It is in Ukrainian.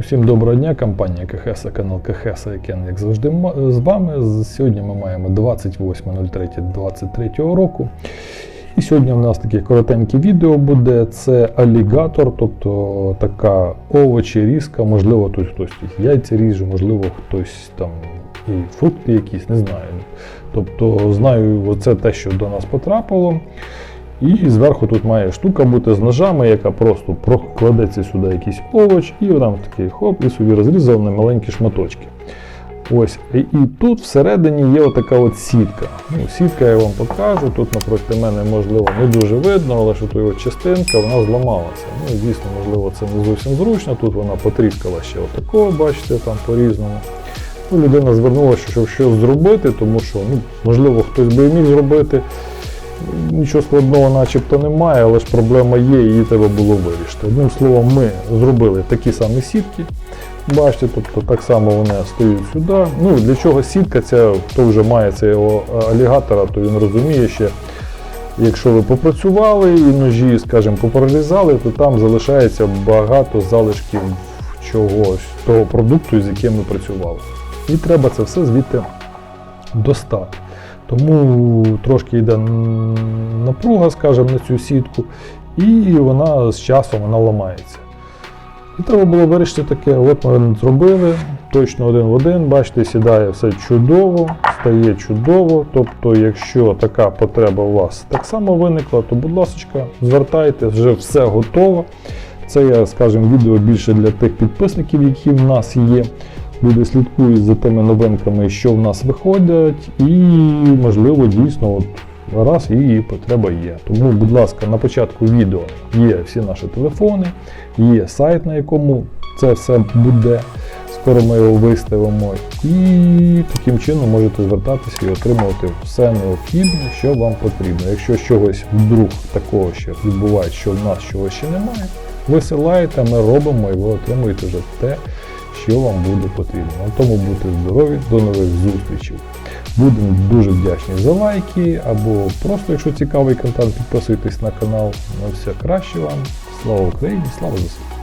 Усім доброго дня, компанія КХС, канал КХС, Кен, як завжди, з вами. Сьогодні ми маємо 28.03.23 року. І сьогодні в нас таке коротеньке відео буде. Це алігатор, тобто така овочі, різка, можливо, тут хтось яйця ріже, можливо, хтось там і фрукти якісь, не знаю. Тобто знаю, це те, що до нас потрапило. І зверху тут має штука бути з ножами, яка просто прокладеться сюди якийсь овоч, і там такий хоп, і собі розрізав на маленькі шматочки. Ось. І, тут всередині є отака от сітка. Ну, сітка я вам покажу. Тут напроти мене, можливо, не дуже видно, але що тут частинка вона зламалася. Ну, звісно, можливо, це не зовсім зручно. Тут вона потріскала ще отакого, бачите, там по-різному. Ну, людина звернулася, щоб щось зробити, тому що, ну, можливо, хтось би і міг зробити. Нічого складного начебто немає, але ж проблема є, її треба було вирішити. Одним словом, ми зробили такі самі сітки. Бачите, тобто так само вони стають сюди. Ну, для чого сітка, ця, хто вже має цього алігатора, то він розуміє ще, якщо ви попрацювали і ножі, скажімо, попрорізали, то там залишається багато залишків чогось, того продукту, з яким ми працювали. І треба це все звідти достати. Тому трошки йде напруга, скажімо, на цю сітку, і вона з часом вона ламається. І треба було вирішити таке, от ми зробили, точно один в один, бачите, сідає все чудово, стає чудово. Тобто, якщо така потреба у вас так само виникла, то будь ласка, звертайте, вже все готово. Це я, скажімо, відео більше для тих підписників, які в нас є. Люди слідкують за тими новинками, що в нас виходять, і, можливо, дійсно, от раз і потреба є. Тому, будь ласка, на початку відео є всі наші телефони, є сайт, на якому це все буде. Скоро ми його виставимо, і таким чином можете звертатися і отримувати все необхідне, що вам потрібно. Якщо чогось вдруг такого ще відбувається, що в нас чогось ще немає, висилаєте, ми робимо і ви отримуєте вже те, що вам буде потрібно. Тому будьте здорові, до нових зустрічей. Будемо дуже вдячні за лайки, або просто, якщо цікавий контент, підписуйтесь на канал. На все краще вам. Слава Україні, слава ЗСУ!